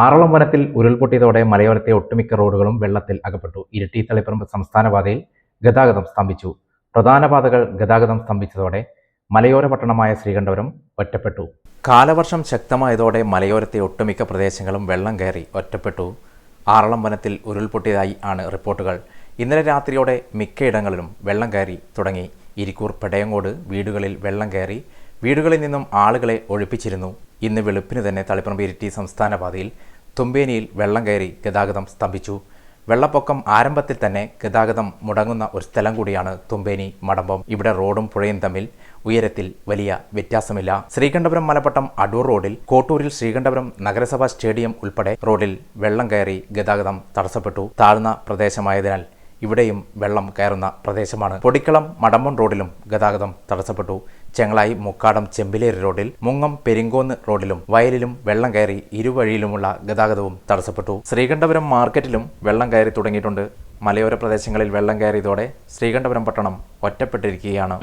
ആറളം വനത്തിൽ ഉരുൾപൊട്ടിയതോടെ മലയോരത്തെ ഒട്ടുമിക്ക റോഡുകളും വെള്ളത്തിൽ അകപ്പെട്ടു. ഇരിട്ടി തളിപ്പറമ്പ് സംസ്ഥാന പാതയിൽ ഗതാഗതം സ്തംഭിച്ചു. പ്രധാന പാതകൾ ഗതാഗതം സ്തംഭിച്ചതോടെ മലയോര പട്ടണമായ ശ്രീകണ്ഠപുരം ഒറ്റപ്പെട്ടു. കാലവർഷം ശക്തമായതോടെ മലയോരത്തെ ഒട്ടുമിക്ക പ്രദേശങ്ങളും വെള്ളം കയറി ഒറ്റപ്പെട്ടു. ആറളം വനത്തിൽ ഉരുൾപൊട്ടിയതായി ആണ് റിപ്പോർട്ടുകൾ. ഇന്നലെ രാത്രിയോടെ മിക്കയിടങ്ങളിലും വെള്ളം കയറി തുടങ്ങി. ഇരിക്കൂർ പെടയങ്ങോട് വീടുകളിൽ വെള്ളം കയറി വീടുകളിൽ നിന്നും ആളുകളെ ഒഴിപ്പിച്ചിരുന്നു. ഇന്ന് വെളുപ്പിന് തന്നെ തളിപ്പറമ്പ് ഇരിട്ടി സംസ്ഥാന പാതയിൽ തുമ്പേനിയിൽ വെള്ളം കയറി ഗതാഗതം സ്തംഭിച്ചു. വെള്ളപ്പൊക്കം ആരംഭത്തിൽ തന്നെ ഗതാഗതം മുടങ്ങുന്ന ഒരു സ്ഥലം കൂടിയാണ് തുമ്പേനി മടമ്പം. ഇവിടെ റോഡും പുഴയും തമ്മിൽ ഉയരത്തിൽ വലിയ വ്യത്യാസമില്ല. ശ്രീകണ്ഠപുരം മലപ്പട്ടം അടൂർ റോഡിൽ കോട്ടൂരിൽ ശ്രീകണ്ഠപുരം നഗരസഭാ സ്റ്റേഡിയം ഉൾപ്പെടെ റോഡിൽ വെള്ളം കയറി ഗതാഗതം തടസ്സപ്പെട്ടു. താഴ്ന്ന പ്രദേശമായതിനാൽ ഇവിടെയും വെള്ളം കയറുന്ന പ്രദേശമാണ്. പൊടിക്കളം മടമ്പം റോഡിലും ഗതാഗതം തടസ്സപ്പെട്ടു. ചെങ്ങളായി മുക്കാടം ചെമ്പിലേരി റോഡിൽ മുങ്ങം പെരിങ്കോന്ന് റോഡിലും വയലിലും വെള്ളം കയറി ഇരുവഴിയിലുമുള്ള ഗതാഗതവും തടസ്സപ്പെട്ടു. ശ്രീകണ്ഠപുരം മാർക്കറ്റിലും വെള്ളം കയറി തുടങ്ങിയിട്ടുണ്ട്. മലയോര പ്രദേശങ്ങളിൽ വെള്ളം കയറിയതോടെ ശ്രീകണ്ഠപുരം പട്ടണം ഒറ്റപ്പെട്ടിരിക്കുകയാണ്.